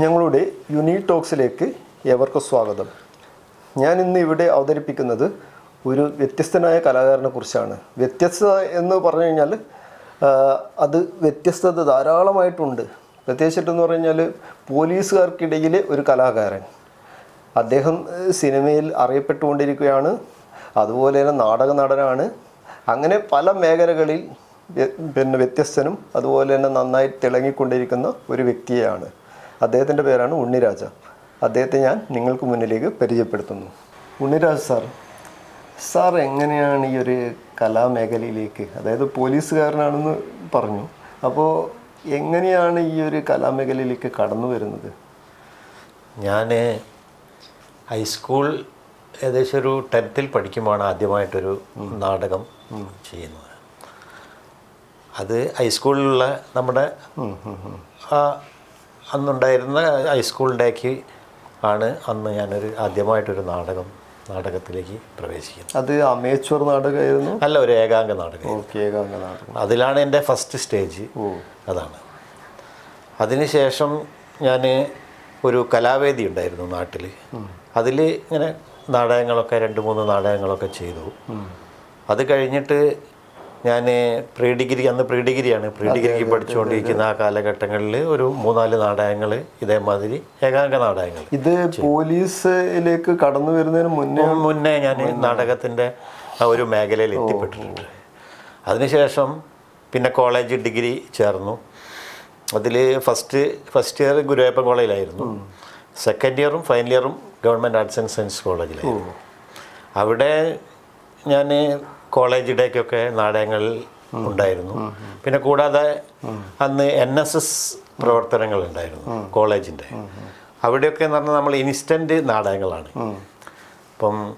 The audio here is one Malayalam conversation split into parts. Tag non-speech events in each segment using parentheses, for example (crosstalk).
ഞങ്ങളുടെ യുനി ടോക്സിലേക്ക് ഏവർക്കും സ്വാഗതം. ഞാൻ ഇന്ന് ഇവിടെ അവതരിപ്പിക്കുന്നത് ഒരു വ്യത്യസ്തനായ കലാകാരനെ കുറിച്ചാണ്. വ്യത്യസ്തത എന്ന് പറഞ്ഞു കഴിഞ്ഞാൽ അത് വ്യത്യസ്തത ധാരാളമായിട്ടുണ്ട്. പ്രത്യേകിച്ചിട്ടെന്ന് പറഞ്ഞു കഴിഞ്ഞാൽ പോലീസുകാർക്കിടയിൽ ഒരു കലാകാരൻ. അദ്ദേഹം സിനിമയിൽ അറിയപ്പെട്ടുകൊണ്ടിരിക്കുകയാണ്. അതുപോലെ തന്നെ നാടക നടനാണ്. അങ്ങനെ പല മേഖലകളിൽ പിന്നെ വ്യത്യസ്തനും അതുപോലെ തന്നെ നന്നായി തിളങ്ങിക്കൊണ്ടിരിക്കുന്ന ഒരു വ്യക്തിയാണ് അദ്ദേഹത്തിന്റെ പേരാണ് ഉണ്ണിരാജ. അദ്ദേഹത്തെ ഞാൻ നിങ്ങൾക്ക് മുന്നിലേക്ക് പരിചയപ്പെടുത്തുന്നു. ഉണ്ണിരാജ് സാർ സാർ എങ്ങനെയാണ് ഈ ഒരു കലാമേഖലയിലേക്ക് അതായത് പോലീസുകാരനാണെന്ന് പറഞ്ഞു അപ്പോൾ എങ്ങനെയാണ് ഈ ഒരു കലാമേഖലയിലേക്ക് കടന്നു വരുന്നത്? ഞാൻ ഹൈസ്കൂൾ ഏകദേശം ഒരു ടെൻത്തിൽ പഠിക്കുമ്പോഴാണ് ആദ്യമായിട്ടൊരു നാടകം ചെയ്യുന്നത്. അത് ഹൈസ്കൂളിലുള്ള നമ്മുടെ ആ അന്നുണ്ടായിരുന്ന ഹൈസ്കൂളിന്റെക്ക് ആണ് അന്ന് ഞാനൊരു ആദ്യമായിട്ടൊരു നാടകം നാടകത്തിലേക്ക് പ്രവേശിക്കുന്നത്. അത് അമേച്വർ നാടകമായിരുന്നു? അല്ല ഒരു ഏകാംഗ നാടകം. ഓക്കെ ഏകാംഗ നാടകം. അതിലാണ് എന്റെ ഫസ്റ്റ് സ്റ്റേജ് അതാണ്. അതിനുശേഷം ഞാൻ ഒരു കലാവേദി ഉണ്ടായിരുന്നു നാട്ടിൽ അതിൽ ഇങ്ങനെ നാടകങ്ങളൊക്കെ രണ്ട് മൂന്ന് നാടകങ്ങളൊക്കെ ചെയ്തു. അത് കഴിഞ്ഞിട്ട് ഞാൻ പ്രീ ഡിഗ്രി അന്ന് പ്രീ ഡിഗ്രിയാണ് പ്രീ ഡിഗ്രിക്ക് പഠിച്ചുകൊണ്ടിരിക്കുന്ന ആ കാലഘട്ടങ്ങളിൽ ഒരു മൂന്നാൽ നാടകങ്ങൾ ഇതേമാതിരി ഏകാംഗ നാടകങ്ങൾ ഇത് പോലീസിലേക്ക് കടന്നു വരുന്നതിന് മുന്നേ മുന്നേ ഞാൻ നാടകത്തിന്റെ ആ ഒരു മേഖലയിൽ എത്തിപ്പെട്ടിട്ടുണ്ട്. അതിനുശേഷം പിന്നെ കോളേജ് ഡിഗ്രി ചേർന്നു. അതിൽ ഫസ്റ്റ് ഫസ്റ്റ് ഇയർ ഗുരുവായപ്പൻ കോളേജിലായിരുന്നു. സെക്കൻഡ് ഇയറും ഫൈനൽ ഇയറും ഗവൺമെന്റ് ആർട്സ് ആൻഡ് സയൻസ് കോളേജിലായിരുന്നു അവിടെ ഞാൻ കോളേജ് ഡേക്കൊക്കെ നാടകങ്ങളിൽ ഉണ്ടായിരുന്നു. പിന്നെ കൂടാതെ അന്ന് എൻ എസ് എസ് പ്രവർത്തനങ്ങൾ ഉണ്ടായിരുന്നു കോളേജിന്റെ. അവിടെയൊക്കെ എന്ന് പറഞ്ഞാൽ നമ്മൾ ഇൻസ്റ്റന്റ് നാടകങ്ങളാണ്. അപ്പം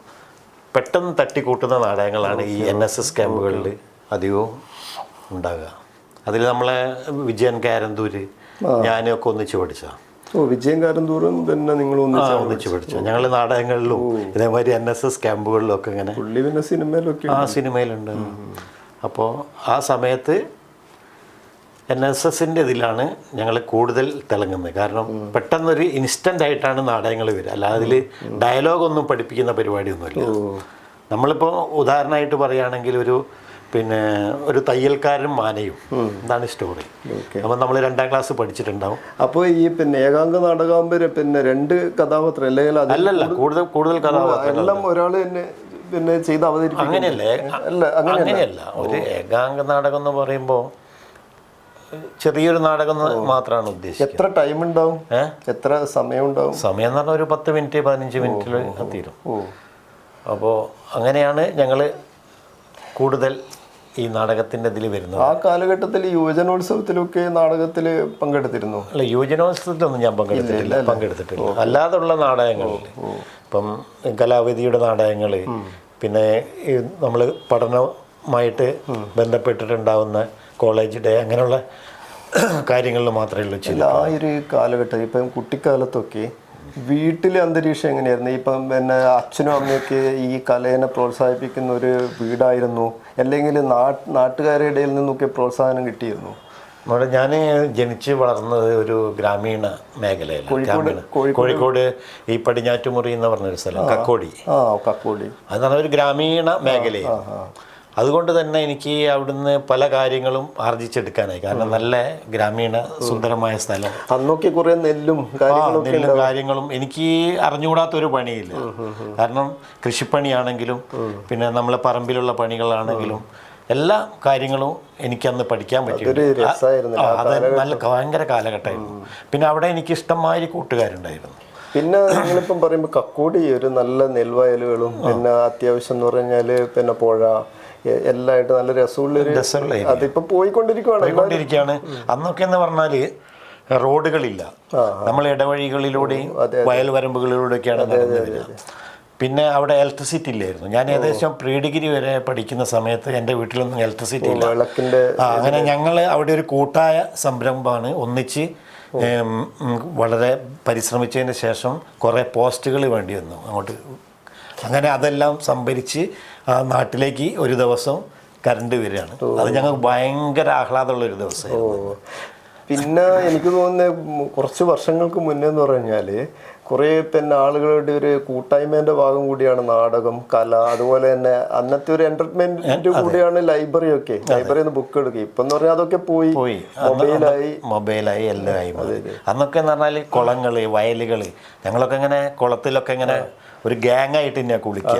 പെട്ടെന്ന് തട്ടിക്കൂട്ടുന്ന നാടകങ്ങളാണ് ഈ എൻ എസ് എസ് ക്യാമ്പുകളിൽ അധികവും ഉണ്ടാകുക. അതിൽ നമ്മളെ വിജയൻ കാരന്തൂര് ഞാനൊക്കെ ഒന്നിച്ച് പഠിച്ചതാണ്. ഓ വിജയം കാരന്തൂറും പിന്നെ നിങ്ങൾ ഒന്നിച്ച് പഠിച്ചു. ഞങ്ങൾ നാടകങ്ങളിലും ഇതേമാതിരി എൻ എസ് എസ് ക്യാമ്പുകളിലും ഒക്കെ ഇങ്ങനെ പുള്ളി പിന്നെ സിനിമയിലൊക്കെ ആ സിനിമയിലുണ്ട്. അപ്പോൾ ആ സമയത്ത് എൻ എസ് എസിന്റെ ഇതിലാണ് ഞങ്ങൾ കൂടുതൽ തിളങ്ങുന്നത്. കാരണം പെട്ടെന്നൊരു ഇൻസ്റ്റന്റ് ആയിട്ടാണ് നാടകങ്ങൾ വരിക. അല്ലാതെ അതിൽ ഡയലോഗൊന്നും പഠിപ്പിക്കുന്ന പരിപാടിയൊന്നുമില്ല. നമ്മളിപ്പോൾ ഉദാഹരണമായിട്ട് പറയുകയാണെങ്കിൽ ഒരു പിന്നെ ഒരു തയ്യൽക്കാരനും മാനയും. ഇതാണ് സ്റ്റോറി അപ്പം നമ്മൾ രണ്ടാം ക്ലാസ് പഠിച്ചിട്ടുണ്ടാവും. അപ്പോൾ ഈ പിന്നെ ഏകാംഗ നാടകമാകുമ്പോൾ പിന്നെ രണ്ട് കഥാപാത്രം അല്ലെങ്കിൽ അല്ലല്ല കൂടുതൽ കൂടുതൽ കഥാപാത്രം എല്ലാം ഒരാൾ തന്നെ പിന്നെ ചെയ്ത് അവതരിപ്പിക്കും അങ്ങനെയല്ലേ അല്ല അങ്ങനെ അങ്ങനെയല്ല. ഒരു ഏകാംഗ നാടകം എന്ന് പറയുമ്പോൾ ചെറിയൊരു നാടകം എന്ന് മാത്രമാണ് ഉദ്ദേശിക്കുന്നത്. എത്ര ടൈം ഉണ്ടാവും? എത്ര സമയം ഉണ്ടാവും? സമയം എന്ന് പറഞ്ഞാൽ ഒരു പത്ത് മിനിറ്റ് പതിനഞ്ച് മിനിറ്റിൽ തീരും. അപ്പോൾ അങ്ങനെയാണ് ഞങ്ങൾ കൂടുതൽ ഈ നാടകത്തിന്റെ ഇതിൽ വരുന്നത്? ആ കാലഘട്ടത്തിൽ യുവജനോത്സവത്തിലൊക്കെ നാടകത്തിൽ പങ്കെടുത്തിരുന്നു. അല്ല യുവജനോത്സവത്തിലൊന്നും ഞാൻ പങ്കെടുത്തിട്ടില്ല. പങ്കെടുത്തിട്ടില്ല. അല്ലാതുള്ള നാടകങ്ങളിൽ. ഇപ്പം കലാവിധിയുടെ നാടകങ്ങൾ പിന്നെ നമ്മൾ പഠനമായിട്ട് ബന്ധപ്പെട്ടിട്ടുണ്ടാവുന്ന കോളേജ് ഡേ അങ്ങനെയുള്ള കാര്യങ്ങളിൽ മാത്രമേ ഉള്ളൂ ചില ആ ഒരു കാലഘട്ടം. ഇപ്പം കുട്ടിക്കാലത്തൊക്കെ വീട്ടിലെ അന്തരീക്ഷം എങ്ങനെയായിരുന്നു? ഇപ്പം പിന്നെ അച്ഛനും അമ്മയൊക്കെ ഈ കലയെ പ്രോത്സാഹിപ്പിക്കുന്ന ഒരു വീടായിരുന്നു. അല്ലെങ്കിൽ നാട്ട് നാട്ടുകാരുടെ ഇടയിൽ നിന്നൊക്കെ പ്രോത്സാഹനം കിട്ടിയിരുന്നു. നമ്മുടെ ഞാൻ ജനിച്ച് വളർന്നത് ഒരു ഗ്രാമീണ മേഖലയിലാണ്. കോഴിക്കോട്- ഈ പടിഞ്ഞാറ്റുമുറി എന്ന് പറഞ്ഞൊരു സ്ഥലം. കക്കോടി. കക്കോടി. അത് പറഞ്ഞ ഒരു ഗ്രാമീണ മേഖലയാണ്. അതുകൊണ്ട് തന്നെ എനിക്ക് അവിടുന്ന് പല കാര്യങ്ങളും ആർജിച്ചെടുക്കാനായി. കാരണം നല്ല ഗ്രാമീണ സുന്ദരമായ സ്ഥലം. അന്നൊക്കെ കുറെ നെല്ലും കാര്യങ്ങളും നെല്ലും കാര്യങ്ങളും എനിക്ക് അറിഞ്ഞുകൂടാത്ത ഒരു പണിയില്ല കാരണം കൃഷിപ്പണിയാണെങ്കിലും പിന്നെ നമ്മളെ പറമ്പിലുള്ള പണികളാണെങ്കിലും എല്ലാ കാര്യങ്ങളും എനിക്കന്ന് പഠിക്കാൻ പറ്റും അത് നല്ല ഭയങ്കര കാലഘട്ടമായിരുന്നു. പിന്നെ അവിടെ എനിക്ക് ഇഷ്ടമായി കൂട്ടുകാരുണ്ടായിരുന്നു. പിന്നെ നിങ്ങളിപ്പം പറയുമ്പോൾ കക്കൂടി ഒരു നല്ല നെൽവയലുകളും പിന്നെ അത്യാവശ്യം എന്ന് പറഞ്ഞാൽ പിന്നെ പുഴ എല്ലായിട്ട് നല്ല രസമുള്ളൊരു രസമുള്ള അതിപ്പോ പോയിക്കൊണ്ടിരിക്കുകയാണ്. പോയിക്കൊണ്ടിരിക്കുകയാണ് അന്നൊക്കെ എന്ന് പറഞ്ഞാൽ റോഡുകളില്ല. നമ്മൾ ഇടവഴികളിലൂടെയും വയൽ വരമ്പുകളിലൂടെയൊക്കെയാണ് നടന്നു വരിക പിന്നെ അവിടെ ഇലക്ട്രിസിറ്റി ഇല്ലായിരുന്നു. ഞാൻ ഏകദേശം പ്രീ ഡിഗ്രി വരെ പഠിക്കുന്ന സമയത്ത് എന്റെ വീട്ടിലൊന്നും ഇലക്ട്രിസിറ്റി ഇല്ല. അങ്ങനെ ഞങ്ങൾ അവിടെ ഒരു കൂട്ടായ സംരംഭമാണ് ഒന്നിച്ച് വളരെ പരിശ്രമിച്ചതിന് ശേഷം കുറേ പോസ്റ്റുകൾ വേണ്ടി വന്നു. അങ്ങോട്ട് അങ്ങനെ അതെല്ലാം സംഭരിച്ച് ആ നാട്ടിലേക്ക് ഒരു ദിവസം കറണ്ട് വരികയാണ്. അത് ഞങ്ങൾക്ക് ഭയങ്കര ആഹ്ലാദമുള്ള ഒരു ദിവസമായിരുന്നു പിന്നെ എനിക്ക് തോന്നുന്നത് കുറച്ച് വർഷങ്ങൾക്ക് മുന്നേ എന്ന് പറഞ്ഞാൽ കുറേ പിന്നെ ആളുകളുടെ ഒരു കൂട്ടായ്മേന്റെ ഭാഗം കൂടിയാണ് നാടകം കല അതുപോലെ തന്നെ അന്നത്തെ ഒരു എന്റർടൈൻമെന്റ് കൂടിയാണ് ലൈബ്രറി ഒക്കെ. ലൈബ്രറിയിൽ നിന്ന് ബുക്ക് എടുക്കുക. ഇപ്പം എന്ന് പറഞ്ഞാൽ അതൊക്കെ പോയി. പോയി. മൊബൈലായി. മൊബൈലായി എല്ലാം ആയി അന്നൊക്കെ എന്ന് പറഞ്ഞാൽ കുളങ്ങൾ വയലുകൾ ഞങ്ങളൊക്കെ ഇങ്ങനെ കുളത്തിലൊക്കെ ഇങ്ങനെ ഒരു ഗ്യാങ് ആയിട്ട് തന്നെയാ കുളിക്കുക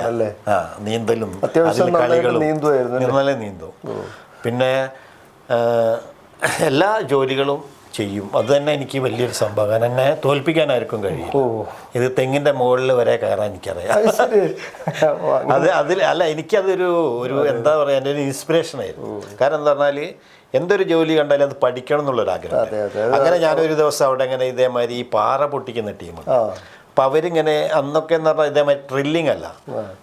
ആ നീന്തലും അത്യാവശ്യം അതിൽ കളികളും നല്ല നീന്തും. പിന്നെ എല്ലാ ജോലികളും ചെയ്യും. അത് തന്നെ എനിക്ക് വലിയൊരു സംഭവം. എന്നെ തോൽപ്പിക്കാൻ ആർക്കും കഴിയും ഇത് തെങ്ങിന്റെ മുകളിൽ വരെ കയറാൻ എനിക്കറിയാം. അത് അതിൽ അല്ല എനിക്കതൊരു ഒരു എന്താ പറയാ എന്റെ ഒരു ഇൻസ്പിറേഷൻ ആയിരുന്നു. കാരണം എന്താ പറഞ്ഞാൽ എന്തൊരു ജോലി കണ്ടാലും അത് പഠിക്കണം എന്നുള്ളൊരു ആഗ്രഹം അങ്ങനെ ഞാനൊരു ദിവസം അവിടെ ഇങ്ങനെ ഇതേമാതിരി ഈ പാറ പൊട്ടിക്കുന്ന ടീമാണ് ആ. അപ്പൊ അവരിങ്ങനെ അന്നൊക്കെ എന്ന് പറഞ്ഞാൽ ഇതേമാതിരി ഡ്രില്ലിംഗ് അല്ല.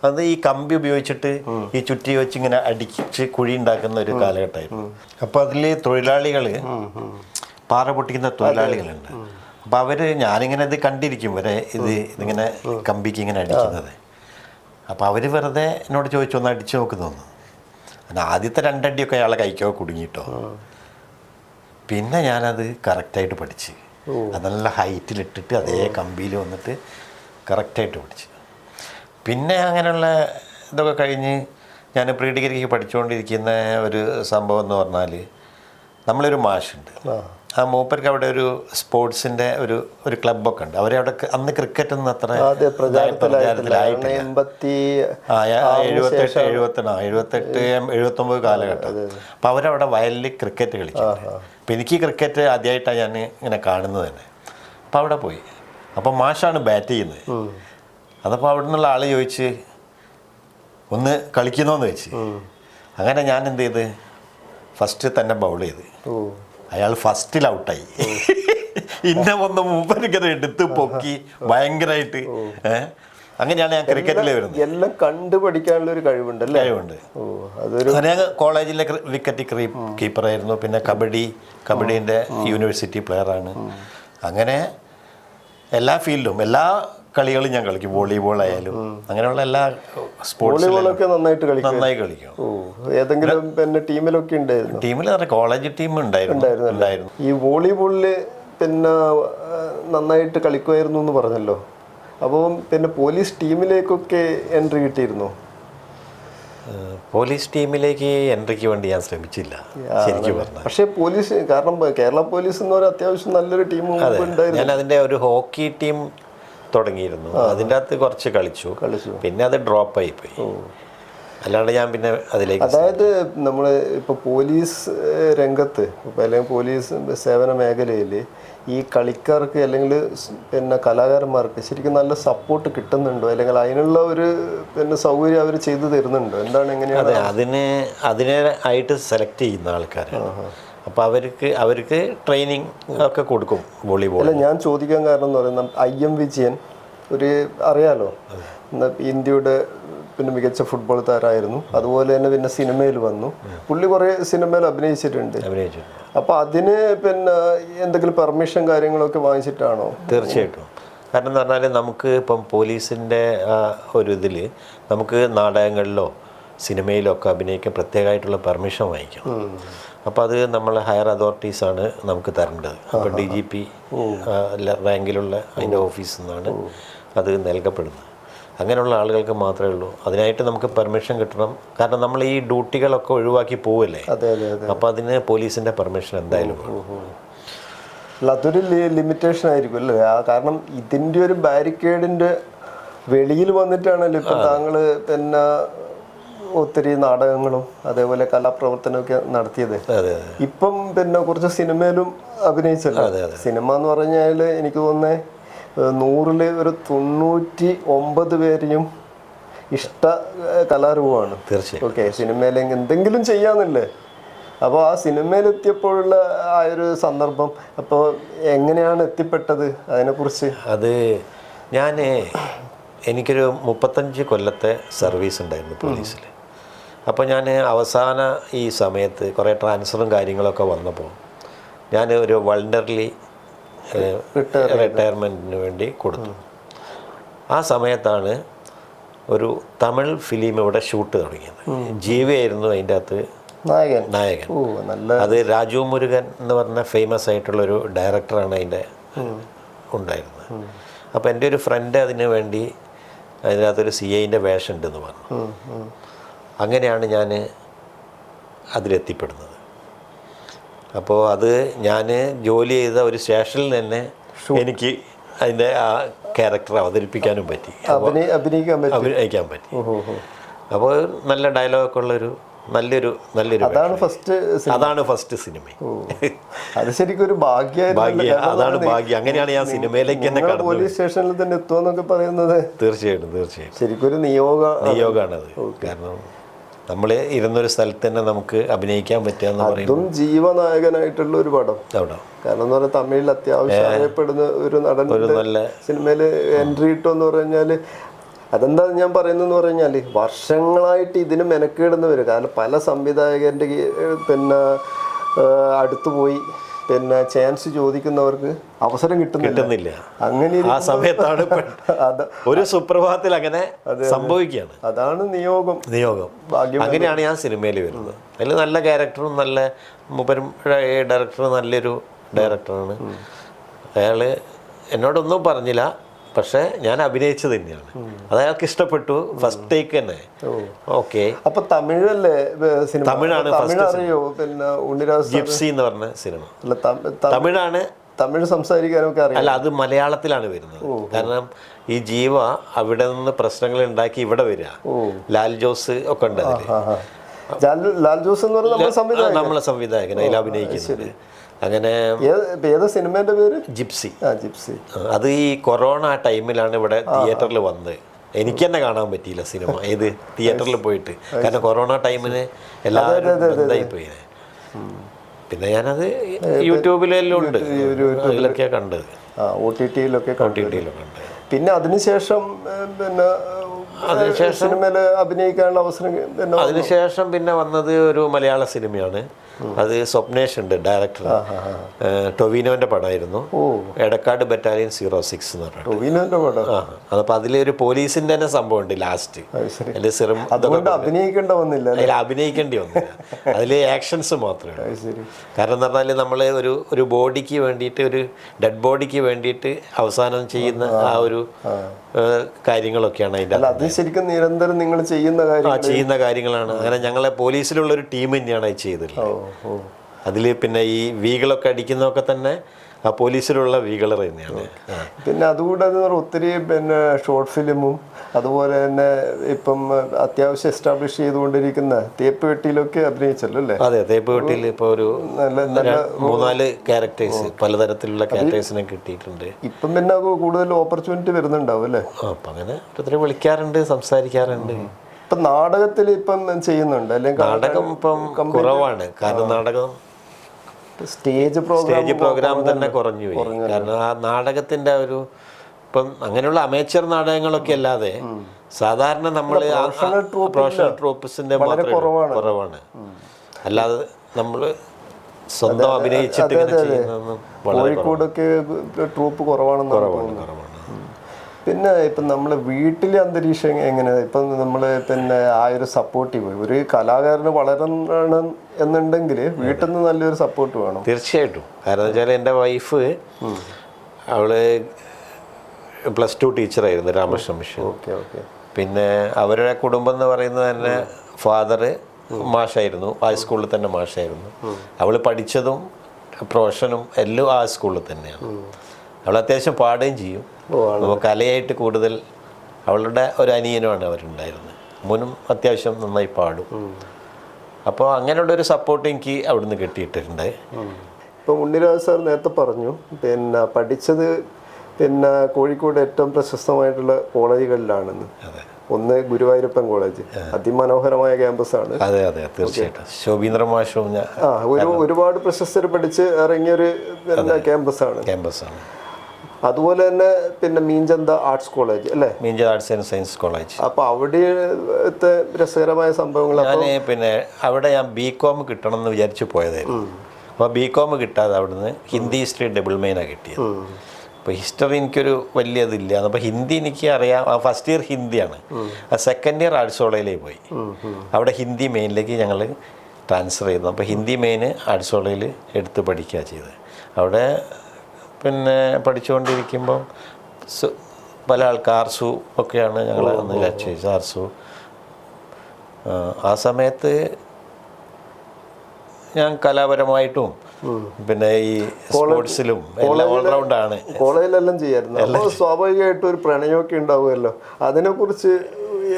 അത് ഈ കമ്പി ഉപയോഗിച്ചിട്ട് ഈ ചുറ്റി വെച്ച് ഇങ്ങനെ അടിച്ച് കുഴി ഉണ്ടാക്കുന്ന ഒരു കാലഘട്ടമായിരുന്നു. അപ്പോൾ അതിൽ തൊഴിലാളികൾ പാറ പൊട്ടിക്കുന്ന തൊഴിലാളികളുണ്ട്. അപ്പൊ അവർ ഞാനിങ്ങനെ ഇത് കണ്ടിരിക്കും വരെ ഇത് ഇതിങ്ങനെ കമ്പിക്ക് ഇങ്ങനെ അടിക്കുന്നത്. അപ്പോൾ അവർ വെറുതെ എന്നോട് ചോദിച്ചു ഒന്ന് അടിച്ചു നോക്ക് തോന്നുന്നു. അങ്ങനെ ആദ്യത്തെ രണ്ടടിയൊക്കെ അയാളെ കൈക്കോ കുടുങ്ങിയിട്ടോ പിന്നെ ഞാനത് കറക്റ്റായിട്ട് പഠിച്ച്. അത് നല്ല ഹൈറ്റിലിട്ടിട്ട് അതേ കമ്പിയിൽ വന്നിട്ട് കറക്റ്റായിട്ട് പഠിച്ച് പിന്നെ അങ്ങനെയുള്ള ഇതൊക്കെ കഴിഞ്ഞ് ഞാൻ പ്രീ ഡിഗ്രിക്ക് പഠിച്ചുകൊണ്ടിരിക്കുന്ന ഒരു സംഭവം എന്ന് പറഞ്ഞാൽ നമ്മളൊരു മാഷുണ്ട്. ആ മൂപ്പർക്ക് അവിടെ ഒരു സ്പോർട്സിന്റെ ഒരു ഒരു ക്ലബ്ബൊക്കെ ഉണ്ട്. അവരെ അവിടെ അന്ന് ക്രിക്കറ്റ് ഒന്നും അത്ര പ്രചാരത്തിലായിട്ടില്ല. എഴുപത്തെട്ട് എഴുപത്തി ഒമ്പത് എഴുപത്തെട്ട് എഴുപത്തൊമ്പത് കാലഘട്ടം. അപ്പോൾ അവരവിടെ വയലിൽ ക്രിക്കറ്റ് കളിക്കുന്നുണ്ട് അപ്പം എനിക്ക് ക്രിക്കറ്റ് ആദ്യമായിട്ടാണ് ഞാൻ ഇങ്ങനെ കാണുന്നത് തന്നെ. അപ്പോൾ അവിടെ പോയി. അപ്പോൾ മാഷാണ് ബാറ്റ് ചെയ്യുന്നത്. അതപ്പോൾ അവിടെ നിന്നുള്ള ആൾ ചോദിച്ച് ഒന്ന് കളിക്കുന്നോന്ന് ചോദിച്ച്. അങ്ങനെ ഞാൻ എന്ത് ചെയ്ത് ഫസ്റ്റ് തന്നെ ബൗൾ ചെയ്ത്. അയാൾ ഫസ്റ്റിൽ ഔട്ടായി ഇന്ന വന്ന മൂപ്പരിങ്ങനെ എടുത്ത് പൊക്കി ഭയങ്കരമായിട്ട് അങ്ങനെയാണ് ഞാൻ ക്രിക്കറ്റിൽ വരുന്നത്. എല്ലാം കണ്ടുപഠിക്കാനുള്ള ഒരു കഴിവുണ്ട്. കഴിവുണ്ട് അതൊരു ഞാൻ കോളേജിലെ വിക്കറ്റ് ക്രീ കീപ്പറായിരുന്നു പിന്നെ കബഡി കബഡീന്റെ യൂണിവേഴ്സിറ്റി പ്ലെയറാണ് അങ്ങനെ എല്ലാ ഫീൽഡും എല്ലാ കളികളും ഞാൻ കളിക്കും. വോളിബോൾ ആയാലും അങ്ങനെയുള്ള എല്ലാ സ്പോർട്സിലും വോളിബോളൊക്കെ നന്നായിട്ട് കളിക്കും നന്നായി കളിക്കും. ഏതെങ്കിലും പിന്നെ ടീമിലൊക്കെ ഉണ്ടായിരുന്നു? ടീമിൽ കോളേജ് ടീം ഉണ്ടായിരുന്നു. ഉണ്ടായിരുന്നു ഈ വോളിബോളിൽ പിന്നെ നന്നായിട്ട് കളിക്കുമായിരുന്നു എന്ന് പറഞ്ഞല്ലോ. അപ്പം പിന്നെ പോലീസ് ടീമിലേക്കൊക്കെ എൻട്രി കിട്ടിയിരുന്നു? പോലീസ് ടീമിലേക്ക് എൻട്രിക്ക് വേണ്ടി ഞാൻ ശ്രമിച്ചില്ല. ശരിക്കും പറഞ്ഞു പക്ഷേ പോലീസ് കാരണം കേരള പോലീസ് എന്ന് പറയുന്ന അത്യാവശ്യം നല്ലൊരു ടീം ഉണ്ടായിരുന്നു. ഞാൻ അതിന്റെ ഒരു ഹോക്കി ടീം തുടങ്ങിയിരുന്നു. അതിന്റെ അകത്ത് കുറച്ച് കളിച്ചു. കളിച്ചു. പിന്നെ അത് ഡ്രോപ്പ് ആയി പോയി അല്ലാണ്ട് ഞാൻ പിന്നെ അതിലേക്ക് അതായത് നമ്മൾ ഇപ്പൊ പോലീസ് രംഗത്ത് അല്ലെങ്കിൽ പോലീസ് സേവന മേഖലയിൽ ഈ കളിക്കാർക്ക് അല്ലെങ്കിൽ പിന്നെ കലാകാരന്മാർക്ക് ശരിക്കും നല്ല സപ്പോർട്ട് കിട്ടുന്നുണ്ടോ? അല്ലെങ്കിൽ അതിനുള്ള ഒരു പിന്നെ സൗകര്യം അവർ ചെയ്തു തരുന്നുണ്ടോ? എന്താണ് എങ്ങനെയാണ്? അതിന് അതിനെ ആയിട്ട് സെലക്ട് ചെയ്യുന്ന ആൾക്കാരാണ്. അപ്പോൾ അവർക്ക് അവർക്ക് ട്രെയിനിങ് ഒക്കെ കൊടുക്കും വോളിബോൾ അല്ല ഞാൻ ചോദിക്കാൻ കാരണം എന്ന് പറയുന്നത് ഐ എം വിജയൻ ഒരു അറിയാലോ? ഇന്ത്യയുടെ പിന്നെ മികച്ച ഫുട്ബോൾ താരമായിരുന്നു. അതുപോലെ തന്നെ പിന്നെ സിനിമയിൽ വന്നു. പുള്ളി കുറേ സിനിമയിൽ അഭിനയിച്ചിട്ടുണ്ട്. അപ്പോൾ അപ്പൊ അതിന് പിന്നെ എന്തെങ്കിലും പെർമിഷൻ കാര്യങ്ങളൊക്കെ വാങ്ങിച്ചിട്ടാണോ? തീർച്ചയായിട്ടും. കാരണം എന്ന് പറഞ്ഞാൽ നമുക്ക് ഇപ്പം പോലീസിന്റെ ഒരു ഇതിൽ നമുക്ക് നാടകങ്ങളിലോ സിനിമയിലോ ഒക്കെ അഭിനയിക്കാൻ പ്രത്യേകമായിട്ടുള്ള പെർമിഷൻ വാങ്ങിക്കണം. അപ്പോൾ അത് നമ്മൾ ഹയർ അതോറിറ്റീസാണ് നമുക്ക് തരേണ്ടത്. അപ്പോൾ ഡി ജി പി റാങ്കിലുള്ള അതിന്റെ ഓഫീസിൽ നിന്നാണ് അത് നൽകപ്പെടുന്നത്. അങ്ങനെയുള്ള ആളുകൾക്ക് മാത്രമേ ഉള്ളൂ. അതിനായിട്ട് നമുക്ക് പെർമിഷൻ കിട്ടണം. കാരണം നമ്മൾ ഈ ഡ്യൂട്ടികളൊക്കെ ഒഴിവാക്കി പോവല്ലേ? അപ്പോൾ അതിന് പോലീസിന്റെ പെർമിഷൻ എന്തായാലും. അല്ല അതൊരു ലിമിറ്റേഷൻ ആയിരിക്കും അല്ലേ? ആ കാരണം ഇതിന്റെ ഒരു ബാരിക്കേഡിന്റെ വെളിയിൽ വന്നിട്ടാണല്ലോ ഇപ്പം താങ്കൾ പിന്നെ ഒത്തിരി നാടകങ്ങളും അതേപോലെ കലാപ്രവർത്തനമൊക്കെ നടത്തിയത്. ഇപ്പം പിന്നെ കുറച്ച് സിനിമയിലും അഭിനയിച്ചല്ലോ. സിനിമ എന്ന് പറഞ്ഞാൽ എനിക്ക് തോന്നുന്നത് നൂറിൽ ഒരു തൊണ്ണൂറ്റി ഒമ്പത് പേരെയും ഇഷ്ട കലാരൂപമാണ്. തീർച്ചയായും. ഓക്കെ സിനിമയിൽ എന്തെങ്കിലും ചെയ്യാന്നില്ലേ? അപ്പോൾ ആ സിനിമയിലെത്തിയപ്പോഴുള്ള ആ ഒരു സന്ദർഭം അപ്പോൾ എങ്ങനെയാണ് എത്തിപ്പെട്ടത് അതിനെക്കുറിച്ച്? അത് ഞാൻ എനിക്കൊരു മുപ്പത്തഞ്ച് കൊല്ലത്തെ സർവീസ് ഉണ്ടായിരുന്നു പോലീസിൽ അപ്പോൾ ഞാൻ അവസാന ഈ സമയത്ത് കുറേ ട്രാൻസ്ഫറും കാര്യങ്ങളൊക്കെ വന്നപ്പോൾ ഞാൻ ഒരു വൾണ്ടർലി റിട്ടയർമെന്റിന് വേണ്ടി കൊടുത്തു. ആ സമയത്താണ് ഒരു തമിഴ് ഫിലിം ഇവിടെ ഷൂട്ട് തുടങ്ങിയത്. ജീവിയായിരുന്നു അതിന്റെ അകത്ത് നായകൻ. നായകൻ. അത് രാജു മുരുകൻ എന്ന് പറഞ്ഞ ഫേമസ് ആയിട്ടുള്ള ഒരു ഡയറക്ടറാണ് അതിന്റെ ഉണ്ടായിരുന്നത്. അപ്പോൾ എന്റെ ഒരു ഫ്രണ്ട് അതിന് വേണ്ടി അതിനകത്തൊരു സി ഐന്റെ വേഷം ഉണ്ടെന്ന് പറഞ്ഞു. അങ്ങനെയാണ് ഞാൻ അതിലെത്തിപ്പെടുന്നത്. അപ്പോൾ അത് ഞാൻ ജോലി ചെയ്ത ഒരു സ്റ്റേഷനിൽ തന്നെ എനിക്ക് അതിന്റെ ആ ക്യാരക്ടർ അവതരിപ്പിക്കാനും പറ്റി. അഭിനയിക്കാൻ പറ്റി? അഭിനയിക്കാൻ പറ്റി. അപ്പോൾ നല്ല ഡയലോഗൊക്കെ ഉള്ളൊരു നല്ലൊരു നല്ലൊരു അതാണ് ഫസ്റ്റ് അതാണ് ഫസ്റ്റ് സിനിമ അത് ശരിക്കും ഒരു ഭാഗ്യമായിരുന്നു ഭാഗ്യ അതാണ് ഭാഗ്യം. അങ്ങനെയാണ് ഞാൻ സിനിമയിലേക്ക് തന്നെ പോലീസ് സ്റ്റേഷനിൽ തന്നെ എത്തുമെന്നൊക്കെ പറയുന്നത്? തീർച്ചയായിട്ടും തീർച്ചയായിട്ടും. ശരിക്കും ഒരു നിയോഗ നിയോഗമാണത് കാരണം നമ്മൾ ഇരുന്നൊരു സ്ഥലത്ത് തന്നെ നമുക്ക് അഭിനയിക്കാൻ പറ്റുക എന്ന് അതും ജീവനായകനായിട്ടുള്ള ഒരു പടം. കാരണം എന്ന് പറഞ്ഞാൽ തമിഴിൽ അത്യാവശ്യം അറിയപ്പെടുന്ന ഒരു നടൻ നല്ല സിനിമയിൽ എൻട്രി കിട്ടുമെന്ന് പറഞ്ഞാൽ അതെന്താ ഞാൻ പറയുന്നതെന്ന് പറഞ്ഞാൽ വർഷങ്ങളായിട്ട് ഇതിന് മെനക്കേടുന്നവര് കാരണം പല സംവിധായകന്റെ പിന്നെ അടുത്തുപോയി. അടുത്ത് പോയി പിന്നെ ചാൻസ് ചോദിക്കുന്നവർക്ക് അവസരം കിട്ടുന്നില്ല. അങ്ങനെ ആ സമയത്താണ് (laughs) ഒരു സുപ്രഭാതത്തിൽ അങ്ങനെ സംഭവിക്കുകയാണ്. അതാണ് നിയോഗം. നിയോഗം. അങ്ങനെയാണ് ഞാൻ സിനിമയിൽ വരുന്നത്. അതിൽ നല്ല ക്യാരക്ടറും നല്ല മുപ്പരും ഡയറക്ടർ നല്ലൊരു ഡയറക്ടറാണ് അയാൾ എന്നോടൊന്നും പറഞ്ഞില്ല. പക്ഷേ ഞാൻ അഭിനയിച്ചത് തന്നെയാണ്. അത് അയാൾക്ക് ഇഷ്ടപ്പെട്ടു ഫസ്റ്റ് ടേക്ക് തന്നെ. ഓക്കെ. അപ്പൊ തമിഴല്ലേ സിനിമ? തമിഴാണ് തമിഴ് അറിയോ പിന്നെ ഉണ്ണിരാജ് ജിപ്സി എന്ന് പറഞ്ഞ സിനിമ. തമിഴാണ് തമിഴ് സംസാരിക്കാനൊക്കെ അറിയാം. അല്ല അത് മലയാളത്തിലാണ് വരുന്നത്. കാരണം ഈ ജീവ അവിടെ നിന്ന് പ്രശ്നങ്ങൾ ഉണ്ടാക്കി ഇവിടെ വരിക. ലാൽ ജോസ് ഒക്കെ ഉണ്ട് അതിൽ ലാൽ ജോസ് എന്ന് പറഞ്ഞ നമ്മുടെ സംവിധായകൻ. നമ്മളെ സംവിധായകൻ. അതിൽ അഭിനയിക്കുന്നത് അങ്ങനെ ഏത് പേര്? ജിപ്സി. ആ ജിപ്സി. അത് ഈ കൊറോണ ടൈമിലാണ് ഇവിടെ തിയേറ്ററിൽ വന്നത്. എനിക്ക് തന്നെ കാണാൻ പറ്റിയില്ല സിനിമ. ഏത് തിയേറ്ററിൽ പോയിട്ട്. കാരണം കൊറോണ ടൈമിന് എല്ലാവരും പോയി പിന്നെ ഞാനത് യൂട്യൂബിലെല്ലാം ഉണ്ട്. അതിലൊക്കെ കണ്ടത്. ഒ ടി ടിയിലൊക്കെ പിന്നെ അതിനുശേഷം പിന്നെ അതിനുശേഷം സിനിമയിൽ അഭിനയിക്കാനുള്ള അവസരം അതിനുശേഷം പിന്നെ വന്നത് ഒരു മലയാള സിനിമയാണ്. അത് സ്വപ്നേഷ് ഉണ്ട് ഡയറക്ടർ ടൊവിനോന്റെ പടമായിരുന്നു. എടക്കാട് ബറ്റാലിയൻ സീറോ സിക്സ് എന്ന് പറഞ്ഞു ടൊവിനോന്റെ പടം? ആ അതപ്പോൾ അതിലൊരു പോലീസിന്റെ തന്നെ സംഭവം ഉണ്ട് ലാസ്റ്റ് അതിൽ സിറം അഭിനയിക്കേണ്ട വന്നില്ല? അതിൽ അഭിനയിക്കേണ്ടി വന്നില്ല. അതിൽ ആക്ഷൻസ് മാത്രമേ കാരണം എന്ന് പറഞ്ഞാൽ നമ്മൾ ഒരു ഒരു ബോഡിക്ക് വേണ്ടിയിട്ട് ഒരു ഡെഡ് ബോഡിക്ക് വേണ്ടിയിട്ട് അവസാനം ചെയ്യുന്ന ആ ഒരു കാര്യങ്ങളൊക്കെയാണ് അതിന്റെ അത് ശരിക്കും നിരന്തരം നിങ്ങൾ ചെയ്യുന്ന കാര്യം ചെയ്യുന്ന കാര്യങ്ങളാണ്. അങ്ങനെ ഞങ്ങളെ പോലീസിലുള്ള ഒരു ടീം തന്നെയാണ് ചെയ്തിട്ടുള്ളത്. അതിൽ പിന്നെ ഈ വീകളൊക്കെ അടിക്കുന്നതൊക്കെ തന്നെ ആ പോലീസിലുള്ള വീകളർ തന്നെയാണ്. പിന്നെ അതുകൂടാതെ പറഞ്ഞാൽ ഒത്തിരി പിന്നെ ഷോർട്ട് ഫിലിമും അതുപോലെ തന്നെ ഇപ്പം അത്യാവശ്യം എസ്റ്റാബ്ലിഷ് ചെയ്തുകൊണ്ടിരിക്കുന്ന തേപ്പ് വെട്ടിയിലൊക്കെ അഭിനയിച്ചല്ലോ അല്ലേ? അതെ തേപ്പ് വെട്ടിയിൽ ഇപ്പോൾ ഒരു നല്ല നല്ല മൂന്നാൽ ക്യാരക്ടേഴ്സ് പലതരത്തിലുള്ള ക്യാരക്ടേഴ്സിനെ കിട്ടിയിട്ടുണ്ട്. ഇപ്പം പിന്നെ അത് കൂടുതൽ ഓപ്പർച്യൂണിറ്റി വരുന്നുണ്ടാവും അല്ലേ? അപ്പം അങ്ങനെ ഒത്തിരി വിളിക്കാറുണ്ട് സംസാരിക്കാറുണ്ട്. ഇപ്പം നാടകത്തിൽ ഇപ്പം ചെയ്യുന്നുണ്ട് അല്ലെങ്കിൽ നാടകം ഇപ്പം കുറവാണ്. കാരണം നാടകം സ്റ്റേജ് സ്റ്റേജ് പ്രോഗ്രാം തന്നെ കുറഞ്ഞു പോയി കാരണം ആ നാടകത്തിന്റെ ഒരു ഇപ്പം അങ്ങനെയുള്ള അമേച്ചർ നാടകങ്ങളൊക്കെ അല്ലാതെ സാധാരണ നമ്മൾ പ്രൊഫഷണൽ ട്രൂപ്പ്സിന്റെ കുറവാണ്. അല്ലാതെ നമ്മൾ സ്വന്തം അഭിനയിച്ചിട്ട് കോഴിക്കോടൊക്കെ ട്രൂപ്പ് കുറവാണെന്ന് കുറവാണ് കുറവാണ്. പിന്നെ ഇപ്പം നമ്മൾ വീട്ടിലെ അന്തരീക്ഷം എങ്ങനെ? ഇപ്പം നമ്മൾ പിന്നെ ആ ഒരു സപ്പോർട്ടീവ് ഒരു കലാകാരന് വളരണം എന്നുണ്ടെങ്കിൽ വീട്ടിൽ നിന്ന് നല്ലൊരു സപ്പോർട്ട് വേണം. തീർച്ചയായിട്ടും. കാരണം വെച്ചാൽ എന്റെ വൈഫ് അവൾ പ്ലസ് ടു ടീച്ചറായിരുന്നു രാമകൃഷ്ണ മിഷൻ. Okay okay. പിന്നെ അവരുടെ കുടുംബം എന്ന് പറയുന്നത് തന്നെ ഫാദർ മാഷായിരുന്നു. ആ സ്കൂളിൽ തന്നെ മാഷായിരുന്നു. അവൾ പഠിച്ചതും പ്രൊഫഷനും എല്ലാം ആ സ്കൂളിൽ തന്നെയാണ്. അവൾ അത്യാവശ്യം പാടുകയും ചെയ്യും. അപ്പോൾ കലയായിട്ട് കൂടുതൽ അവളുടെ ഒരു അനിയനുമാണ് അവരുണ്ടായിരുന്നത്. മുനും അത്യാവശ്യം നന്നായി പാടും. അപ്പോൾ അങ്ങനെയുള്ള ഒരു സപ്പോർട്ട് എനിക്ക് അവിടുന്ന് കിട്ടിയിട്ടുണ്ട്. ഇപ്പോൾ ഉണ്ണിരാജ് സാർ നേരത്തെ പറഞ്ഞു പിന്നെ പഠിച്ചത് പിന്നെ കോഴിക്കോട് ഏറ്റവും പ്രശസ്തമായിട്ടുള്ള കോളേജുകളിലാണെന്ന്. ഒന്ന് ഗുരുവായൂരപ്പൻ കോളേജ്. അതിമനോഹരമായ ക്യാമ്പസാണ് അതെ അതെ തീർച്ചയായിട്ടും. ശോഭീന്ദ്ര മാഷും ഒരു ഒരുപാട് പ്രശസ്തർ പഠിച്ച് ഇറങ്ങിയൊരു ആണ്. ക്യാമ്പസാണ് ക്യാമ്പസാണ് അതുപോലെ തന്നെ പിന്നെ മീൻചന്ത ആർട്സ് കോളേജ് അല്ലേ? Meenchanda arts and science college. അപ്പൊ അവിടെ രസകരമായ സംഭവങ്ങൾ ഞാൻ പിന്നെ അവിടെ ഞാൻ ബി കോം കിട്ടണം എന്ന് വിചാരിച്ച് പോയതായിരുന്നു. അപ്പോൾ ബി കോം കിട്ടാതെ അവിടുന്ന് ഹിന്ദി ഹിസ്റ്ററി ഡബിൾ മെയിനാണ് കിട്ടിയത്. അപ്പോൾ ഹിസ്റ്ററി എനിക്കൊരു വലിയ ഇതില്ല അപ്പോൾ ഹിന്ദി എനിക്ക് അറിയാം. ഫസ്റ്റ് ഇയർ ഹിന്ദിയാണ്. സെക്കൻഡ് ഇയർ ആർട്സ് കോളേജിലേക്ക് പോയി. അവിടെ ഹിന്ദി മെയിനിലേക്ക് ഞങ്ങൾ ട്രാൻസ്ഫർ ചെയ്തു. അപ്പോൾ ഹിന്ദി മെയിൻ ആർട്സ് കോളേജിൽ എടുത്ത് പഠിക്കുക ചെയ്തത്. അവിടെ പിന്നെ പഠിച്ചുകൊണ്ടിരിക്കുമ്പം പല ആൾക്കാർ ആർസു ഒക്കെയാണ് ഞങ്ങൾ അന്ന് ലക്ഷ്യിച്ചത് ആർസു ആ, സമയത്ത് ഞാൻ കലാപരമായിട്ടും പിന്നെ ഈ സ്പോർട്സിലും ഓൾറൗണ്ടാണ്. കോളേജിലെല്ലാം ചെയ്യായിരുന്നു. അപ്പോൾ സ്വാഭാവികമായിട്ടും ഒരു പ്രണയമൊക്കെ ഉണ്ടാവുമല്ലോ. അതിനെക്കുറിച്ച്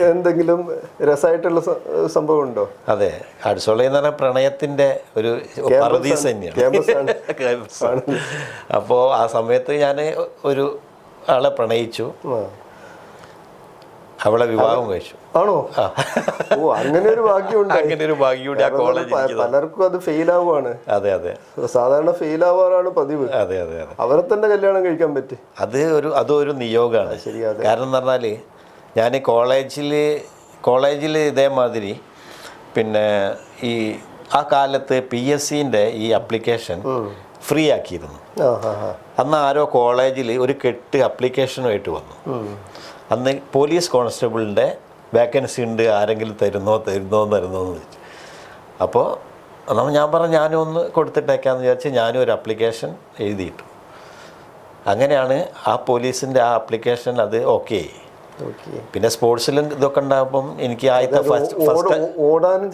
എന്തെങ്കിലും രസമായിട്ടുള്ള സംഭവം ഉണ്ടോ അതെ. അടിച്ചോളി എന്ന് പറഞ്ഞാൽ പ്രണയത്തിന്റെ ഒരു പറുദീസ് തന്നെയാണ്. (laughs) അപ്പോൾ ആ സമയത്ത് ഞാൻ ഒരു ആളെ പ്രണയിച്ചു. അവളെ വിവാഹം കഴിച്ചു. ആണോ? ഓ അങ്ങനെ ഒരു ഭാഗ്യമുണ്ട്. അങ്ങനെ ഒരു ഭാഗ്യം ആ കോളേജ് പലർക്കും അത് ഫെയിൽ ആവുകയാണ് അതെ അതെ. സാധാരണ ഫെയിൽ ആവാറാണ് പതിവ്. അതെ അതെ അതെ. അവരെ തന്നെ കല്യാണം കഴിക്കാൻ പറ്റി. അത് ഒരു അതൊരു നിയോഗമാണ്. ശരി, കാരണം എന്ന് പറഞ്ഞാൽ ഞാൻ കോളേജിൽ കോളേജിൽ ഇതേമാതിരി പിന്നെ ഈ ആ കാലത്ത് പി എസ് സിന്റെ ഈ അപ്ലിക്കേഷൻ ഫ്രീ ആക്കിയിരുന്നു. അന്ന് ആരോ കോളേജിൽ ഒരു കെട്ട് അപ്ലിക്കേഷനുമായിട്ട് വന്നു. അന്ന് പോലീസ് കോൺസ്റ്റബിളിന്റെ വേക്കൻസി ഉണ്ട് ആരെങ്കിലും തരുന്നോ തരുന്നോ തരുന്നോ എന്ന് ചോദിച്ചു. അപ്പോൾ നമ്മൾ ഞാൻ പറഞ്ഞു ഞാനും ഒന്ന് കൊടുത്തിട്ടേക്കാന്ന് വിചാരിച്ച് ഞാനും ഒരു അപ്ലിക്കേഷൻ എഴുതിയിട്ടു. അങ്ങനെയാണ് ആ പോലീസിന്റെ ആ അപ്ലിക്കേഷൻ അത് ഓക്കെ ഓക്കെ പിന്നെ സ്പോർട്സിലും ഇതൊക്കെ ഉണ്ടാകുമ്പം എനിക്ക് ആദ്യത്തെ ഓടാനും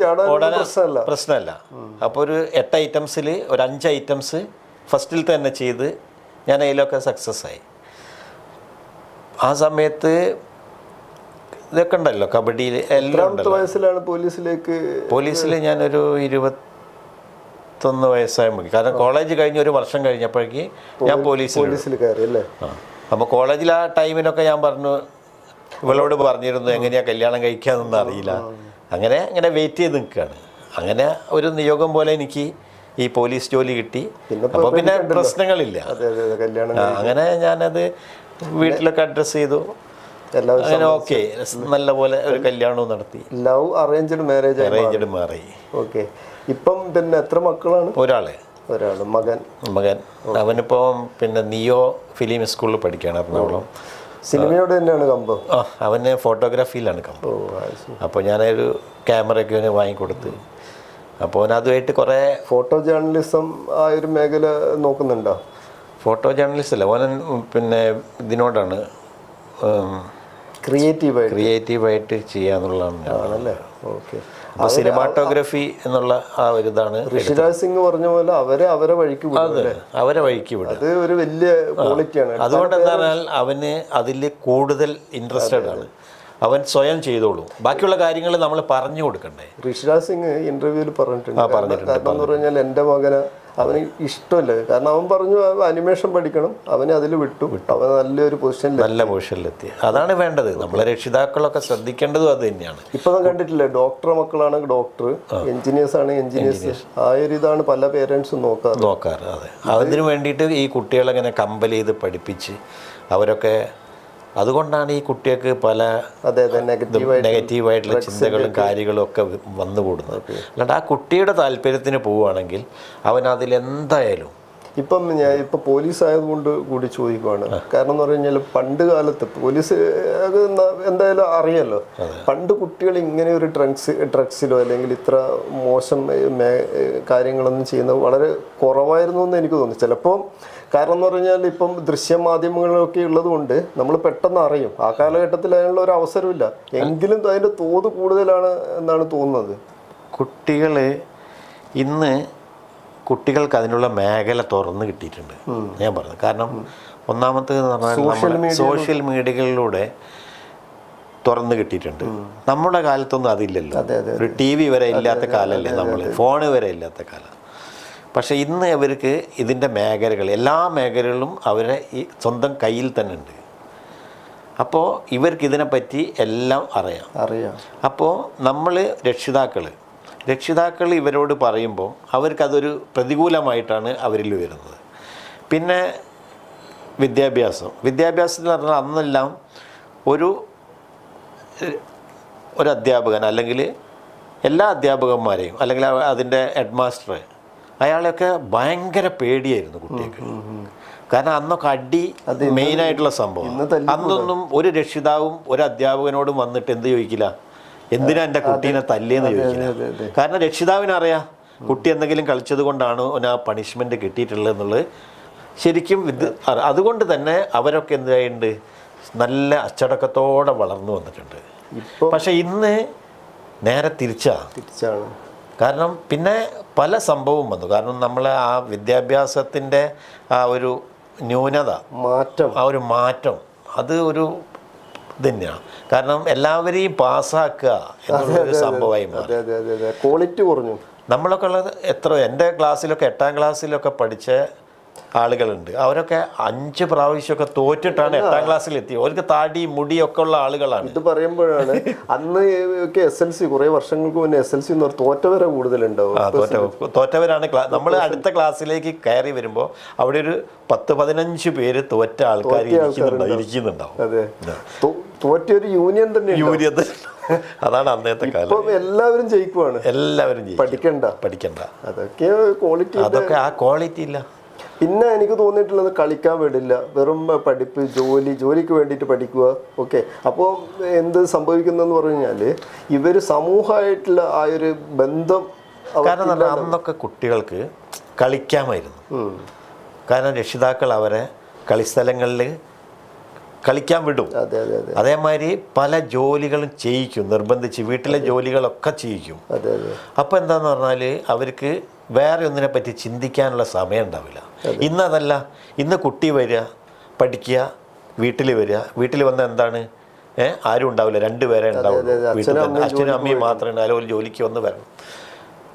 പ്രശ്നമല്ല. പ്രശ്നമല്ല. അപ്പോൾ ഒരു എട്ട് ഐറ്റംസിൽ ഒരു അഞ്ച് ഐറ്റംസ് ഫസ്റ്റിൽ തന്നെ ചെയ്ത് ഞാൻ അതിലൊക്കെ സക്സസ് ആയി. ആ സമയത്ത് ഇതൊക്കെ ഉണ്ടല്ലോ കബഡിയിൽ എല്ലാം വയസ്സിലാണ് പോലീസിലേക്ക് പോലീസിൽ ഞാനൊരു ഇരുപത്തൊന്ന് വയസ്സായ മതി കാരണം കോളേജ് കഴിഞ്ഞ് ഒരു വർഷം കഴിഞ്ഞപ്പോഴേക്ക് ഞാൻ പോലീസിൽ പോലീസിൽ കയറി അല്ലേ? അപ്പോൾ കോളേജിൽ ആ ടൈമിനൊക്കെ ഞാൻ പറഞ്ഞു ഇവളോട് പറഞ്ഞിരുന്നു എങ്ങനെയാ കല്യാണം കഴിക്കാന്നൊന്നും അറിയില്ല. അങ്ങനെ അങ്ങനെ വെയിറ്റ് ചെയ്ത് നിൽക്കുകയാണ്. അങ്ങനെ ഒരു നിയോഗം പോലെ എനിക്ക് ഈ പോലീസ് ജോലി കിട്ടി. അപ്പൊ അപ്പോൾ പിന്നെ പ്രശ്നങ്ങളില്ല. അങ്ങനെ ഞാനത് വീട്ടിലൊക്കെ അഡ്രസ്സ് ചെയ്തു. അങ്ങനെ ഓക്കെ നല്ല പോലെ ഒരു കല്യാണവും നടത്തി. ലവ് അറേഞ്ച്ഡ് മാരേജ് അറേഞ്ച്ഡ് മാറി. ഓക്കെ ഇപ്പം പിന്നെ എത്ര മക്കളാണ്? ഒരാൾ. ഒരാൾ മകൻ. മകൻ. അവനിപ്പം പിന്നെ നിയോ ഫിലിം സ്കൂളിൽ പഠിക്കുകയാണ് എറണാകുളം. സിനിമയോട് തന്നെയാണ് കമ്പം. ആ അവന് ഫോട്ടോഗ്രാഫിയിലാണ് കമ്പം. അപ്പോൾ ഞാനൊരു ക്യാമറയൊക്കെ അവന് വാങ്ങിക്കൊടുത്ത് അപ്പോൾ അവൻ അതുമായിട്ട് കുറേ ഫോട്ടോ ജേർണലിസം ആ ഒരു മേഖല നോക്കുന്നുണ്ടോ? ഫോട്ടോ ജേർണലിസ്റ്റ് അല്ല ഓനൻ പിന്നെ ഇതിനോടാണ് ക്രിയേറ്റീവായിട്ട് ക്രിയേറ്റീവായിട്ട് ചെയ്യാന്നുള്ളതാണ് ഓക്കെ. അപ്പോൾ സിനിമാറ്റോഗ്രഫി എന്നുള്ള ആ ഒരു ഇതാണ് ഋഷിരാജ് സിംഗ് പറഞ്ഞ പോലെ അവരെ അവരെ വഴിക്ക് അത് അവരെ വഴിക്ക് വിടും. അത് ഒരു വലിയ ക്വാളിറ്റിയാണ് അതുകൊണ്ട് എന്താ പറഞ്ഞാൽ അവന് അതിൽ കൂടുതൽ ഇൻട്രസ്റ്റഡ് ആണ്. അവൻ സ്വയം ചെയ്തോളൂ. ബാക്കിയുള്ള കാര്യങ്ങൾ നമ്മൾ പറഞ്ഞു കൊടുക്കണ്ടേ. ഋഷിരാജ് സിംഗ് ഇന്റർവ്യൂവിൽ പറഞ്ഞിട്ടുണ്ട്. കാരണം എന്ന് പറഞ്ഞാൽ എന്റെ മകന് അവന് ഇഷ്ടമല്ല? കാരണം അവൻ പറഞ്ഞു അനിമേഷൻ പഠിക്കണം. അവനെ അതിൽ വിട്ടു. വിട്ടു. അവൻ നല്ലൊരു പൊസിഷനിൽ നല്ല പൊസിഷനിലെത്തി അതാണ് വേണ്ടത്. നമ്മളെ രക്ഷിതാക്കളൊക്കെ ശ്രദ്ധിക്കേണ്ടതും അത് തന്നെയാണ്. ഇപ്പൊ ഞാൻ കണ്ടിട്ടില്ലേ? ഡോക്ടർ മക്കളാണ് ഡോക്ടർ എഞ്ചിനീയേഴ്സ് ആണ് എഞ്ചിനീയേഴ്സ് ആ ഒരു ഇതാണ് പല പേരൻസും നോക്കാറ്. നോക്കാറ് അതെ. അതിന് വേണ്ടിയിട്ട് ഈ കുട്ടികളെങ്ങനെ കമ്പൽ ചെയ്ത് പഠിപ്പിച്ച് അവരൊക്കെ അതുകൊണ്ടാണ് ഈ കുട്ടികൾക്ക് പല നെഗറ്റീവായിട്ടുള്ള ചിന്തകളും കാര്യങ്ങളും ഒക്കെ വന്നുകൂടുന്നത് അല്ലാണ്ട് ആ കുട്ടിയുടെ താല്പര്യത്തിന് പോവുകയാണെങ്കിൽ അവൻ അതിലെന്തായാലും ഇപ്പം ഞാൻ ഇപ്പം പോലീസ് ആയതുകൊണ്ട് കൂടി ചോദിക്കുവാണ്. കാരണം എന്ന് പറഞ്ഞു കഴിഞ്ഞാൽ പണ്ട് കാലത്ത് പോലീസ് അത് എന്തായാലും അറിയാലോ പണ്ട് കുട്ടികൾ ഇങ്ങനെ ഒരു ഡ്രഗ്സ് ഡ്രഗ്സിലോ അല്ലെങ്കിൽ ഇത്ര മോശം കാര്യങ്ങളൊന്നും ചെയ്യുന്നത് വളരെ കുറവായിരുന്നു എന്ന് എനിക്ക് തോന്നുന്നു. ചിലപ്പോൾ കാരണം എന്ന് പറഞ്ഞാൽ ഇപ്പം ദൃശ്യമാധ്യമങ്ങളൊക്കെ ഉള്ളത് കൊണ്ട് നമ്മൾ പെട്ടെന്ന് അറിയും. ആ കാലഘട്ടത്തിൽ അതിനുള്ള ഒരു അവസരമില്ല എങ്കിലും അതിന്റെ തോത് കൂടുതലാണ് എന്നാണ് തോന്നുന്നത്. കുട്ടികൾ ഇന്ന് കുട്ടികൾക്ക് അതിനുള്ള മേഖല തുറന്ന് കിട്ടിയിട്ടുണ്ട്. ഞാൻ പറഞ്ഞു കാരണം ഒന്നാമത്തേന്ന് പറഞ്ഞാൽ സോഷ്യൽ മീഡിയകളിലൂടെ തുറന്ന് കിട്ടിയിട്ടുണ്ട്. നമ്മുടെ കാലത്തൊന്നും അതില്ലല്ലോ. ഒരു ടി വി വരെ ഇല്ലാത്ത കാലമല്ലേ നമ്മൾ ഫോണ് വരെ ഇല്ലാത്ത കാലം. പക്ഷേ ഇന്ന് അവർക്ക് ഇതിന്റെ മേഖലകൾ എല്ലാ മേഖലകളിലും അവരെ ഈ സ്വന്തം കയ്യിൽ തന്നെ ഉണ്ട്. അപ്പോൾ ഇവർക്ക് ഇതിനെപ്പറ്റി എല്ലാം അറിയാം. അറിയാം. അപ്പോൾ നമ്മൾ രക്ഷിതാക്കൾ രക്ഷിതാക്കൾ ഇവരോട് പറയുമ്പോൾ അവർക്കതൊരു പ്രതികൂലമായിട്ടാണ് അവരിൽ വരുന്നത്. പിന്നെ വിദ്യാഭ്യാസം. വിദ്യാഭ്യാസത്തിൽ പറഞ്ഞാൽ അന്നെല്ലാം ഒരു ഒരു അധ്യാപകൻ അല്ലെങ്കിൽ എല്ലാ അധ്യാപകന്മാരെയും അല്ലെങ്കിൽ അതിന്റെ ഹെഡ് മാസ്റ്റർ അയാളെയൊക്കെ ഭയങ്കര പേടിയായിരുന്നു കുട്ടികൾക്ക് കാരണം അന്നൊക്കെ അടി മെയിനായിട്ടുള്ള സംഭവം. അന്നൊന്നും ഒരു രക്ഷിതാവും ഒരു അധ്യാപകനോടും വന്നിട്ട് എന്ത് ചോദിക്കില്ല. എന്തിനാ എന്റെ കുട്ടീനെ തല്ലിയെന്ന് ചോദിക്കില്ല. കാരണം രക്ഷിതാവിനറിയാം കുട്ടി എന്തെങ്കിലും കളിച്ചത് കൊണ്ടാണ് അവന് ആ പണിഷ്മെന്റ് കിട്ടിയിട്ടുള്ളത് എന്നുള്ളത്. ശരിക്കും ഇത് അതുകൊണ്ട് തന്നെ അവരൊക്കെ എന്ത് നല്ല അച്ചടക്കത്തോടെ വളർന്നു വന്നിട്ടുണ്ട്. പക്ഷെ ഇന്ന് നേരെ തിരിച്ചാ. തിരിച്ചാണ്. കാരണം പിന്നെ പല സംഭവവും വന്നു. കാരണം നമ്മൾ ആ വിദ്യാഭ്യാസത്തിന്റെ ആ ഒരു ന്യൂനത മാറ്റം. ആ ഒരു മാറ്റം അത് ഒരു ഇതന്നെയാണ്. തന്നെയാണ് കാരണം എല്ലാവരെയും പാസ്സാക്കുക എന്നുള്ളൊരു സംഭവമായി മാറി. ക്വാളിറ്റി കുറഞ്ഞു. നമ്മളൊക്കെ ഉള്ളത് എത്ര എന്റെ ക്ലാസ്സിലൊക്കെ എട്ടാം ക്ലാസ്സിലൊക്കെ പഠിച്ച ആളുകളുണ്ട്. അവരൊക്കെ അഞ്ച് പ്രാവശ്യമൊക്കെ തോറ്റിട്ടാണ് എട്ടാം ക്ലാസ്സിൽ എത്തിയത് അവർക്ക് താടി മുടിയൊക്കെ ഉള്ള ആളുകളാണ്. ഇത് പറയുമ്പോഴാണ് അന്ന് ഒക്കെ എസ് എൽ സി കുറെ വർഷങ്ങൾക്ക് മുന്നേ എസ് എൽ സി എന്ന് തോറ്റവരെ കൂടുതലുണ്ടാവും. തോറ്റവരാണ് നമ്മൾ അടുത്ത ക്ലാസ്സിലേക്ക് കയറി വരുമ്പോൾ അവിടെ ഒരു പത്ത് പതിനഞ്ച് പേര് തോറ്റ ആൾക്കാർ ഇരിക്കുന്നുണ്ടാവും ഇരിക്കുന്നുണ്ടാവും. അതെ. തോ- തോറ്റൊരു യൂണിയൻ തന്നെ അതാണ് അന്നത്തെ കാലം. എല്ലാവരും ജയിക്കുവാണ്. എല്ലാവരും. പഠിക്കണ്ട. പഠിക്കണ്ട. അതൊക്കെ ക്വാളിറ്റി അതൊക്കെ ആ ക്വാളിറ്റി ഇല്ല. പിന്നെ എനിക്ക് തോന്നിയിട്ടുള്ളത് കളിക്കാൻ വിടില്ല. വെറും പഠിപ്പ് ജോലി ജോലിക്ക് വേണ്ടിയിട്ട് പഠിക്കുക ഓക്കെ അപ്പോൾ എന്ത് സംഭവിക്കുന്നതെന്ന് പറഞ്ഞു കഴിഞ്ഞാൽ ഇവർ സമൂഹമായിട്ടുള്ള ആ ഒരു ബന്ധം കാരണം അന്നൊക്കെ കുട്ടികൾക്ക് കളിക്കാമായിരുന്നു. കാരണം രക്ഷിതാക്കൾ അവരെ കളിസ്ഥലങ്ങളിൽ കളിക്കാൻ വിടും. അതെ അതെ അതെ. അതേമാതിരി പല ജോലികളും ചെയ്യിക്കും നിർബന്ധിച്ച് വീട്ടിലെ ജോലികളൊക്കെ ചെയ്യിക്കും. അതെ അതെ. അപ്പോൾ എന്താന്ന് പറഞ്ഞാൽ അവർക്ക് വേറെ ഒന്നിനെ പറ്റി ചിന്തിക്കാനുള്ള സമയം ഉണ്ടാവില്ല. ഇന്നതല്ല ഇന്ന് കുട്ടി വരിക പഠിക്കുക വീട്ടിൽ വരിക. വീട്ടിൽ വന്ന എന്താണ്? ഏഹ് ആരും ഉണ്ടാവില്ല രണ്ടുപേരെ ഉണ്ടാവുള്ളൂ. അച്ഛനും അമ്മയും മാത്രമേ ഉണ്ടാവില്ല ഒരു ജോലിക്ക് വന്ന് വരണം.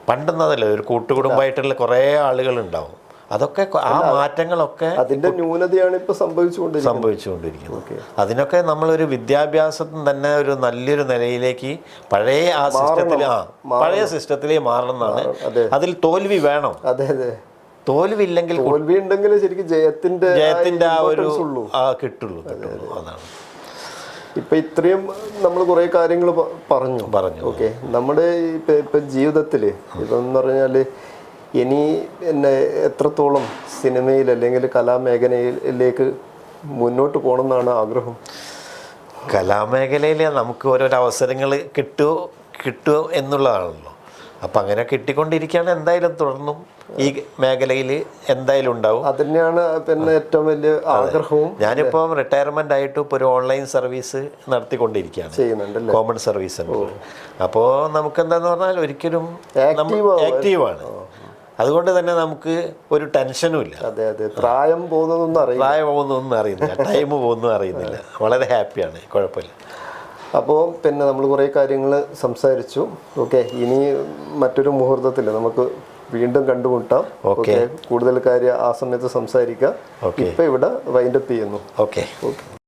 പണ്ടെന്നതല്ല ഒരു കൂട്ടുകുടുംബമായിട്ടുള്ള കുറേ ആളുകൾ ഉണ്ടാവും. അതൊക്കെ ആ മാറ്റങ്ങളൊക്കെ അതിന്റെ ന്യൂനതയാണ് ഇപ്പൊ സംഭവിച്ചുകൊണ്ടിരിക്കുന്നത്. സംഭവിച്ചുകൊണ്ടിരിക്കുന്നത്. അതിനൊക്കെ നമ്മളൊരു വിദ്യാഭ്യാസത്തിന് തന്നെ ഒരു നല്ലൊരു നിലയിലേക്ക് പഴയ ആ സിസ്റ്റത്തിൽ ആ പഴയ സിസ്റ്റത്തിലേ മാറണം. എന്നാണ് അതിൽ തോൽവി വേണം. അതെ അതെ. തോൽവി ഇല്ലെങ്കിൽ തോൽവി ഉണ്ടെങ്കിൽ ശരിക്കും ജയത്തിന്റെ ജയത്തിന്റെ ആ ഒരു ആ കിട്ടുള്ളൂ കിട്ടുള്ളൂ. അതാണ്. ഇപ്പൊ ഇത്രയും നമ്മൾ കുറെ കാര്യങ്ങൾ പറഞ്ഞു. പറഞ്ഞു ഓക്കെ. നമ്മുടെ ഇപ്പൊ ഇപ്പൊ ജീവിതത്തിൽ ഇതെന്ന് പറഞ്ഞാൽ ഇനി എന്നെ എത്രത്തോളം സിനിമയിൽ അല്ലെങ്കിൽ കലാമേഖലയിലേക്ക് മുന്നോട്ട് പോകണം എന്നാണ് ആഗ്രഹം? കലാമേഖലയിൽ നമുക്ക് ഓരോരോ അവസരങ്ങൾ കിട്ടുമോ കിട്ടുമോ എന്നുള്ളതാണല്ലോ. അപ്പം അങ്ങനെ കിട്ടിക്കൊണ്ടിരിക്കുകയാണ്. എന്തായാലും തുടർന്നും ഈ മേഖലയിൽ എന്തായാലും ഉണ്ടാവും. അത് തന്നെയാണ് പിന്നെ ഏറ്റവും വലിയ ആഗ്രഹവും. ഞാനിപ്പം റിട്ടയർമെന്റ് ആയിട്ട് ഇപ്പോൾ ഒരു ഓൺലൈൻ സർവീസ് നടത്തിക്കൊണ്ടിരിക്കുകയാണ്. ചെയ്യുന്നുണ്ട് കോമൺ സർവീസ് അപ്പോൾ നമുക്ക് എന്താന്ന് പറഞ്ഞാൽ ഒരിക്കലും. ആക്റ്റീവാണ് അതുകൊണ്ട് തന്നെ നമുക്ക് ഒരു ടെൻഷനും ഇല്ല. അതെ അതെ. പ്രായം പോകുന്നതൊന്നും അറിയില്ല. പ്രായം പോകുന്നതൊന്നും അറിയുന്നില്ല. (laughs) ടൈം പോകുന്നതും അറിയുന്നില്ല. വളരെ ഹാപ്പിയാണ് കുഴപ്പമില്ല. അപ്പോൾ പിന്നെ നമ്മൾ കുറേ കാര്യങ്ങൾ സംസാരിച്ചു. ഓക്കെ ഇനി മറ്റൊരു മുഹൂർത്തത്തിൽ നമുക്ക് വീണ്ടും കണ്ടുമുട്ടാം. ഓക്കെ കൂടുതൽ കാര്യം ആ സമയത്ത് സംസാരിക്കാം. ഇപ്പം ഇവിടെ വൈൻഡപ്പ് ചെയ്യുന്നു. Okay okay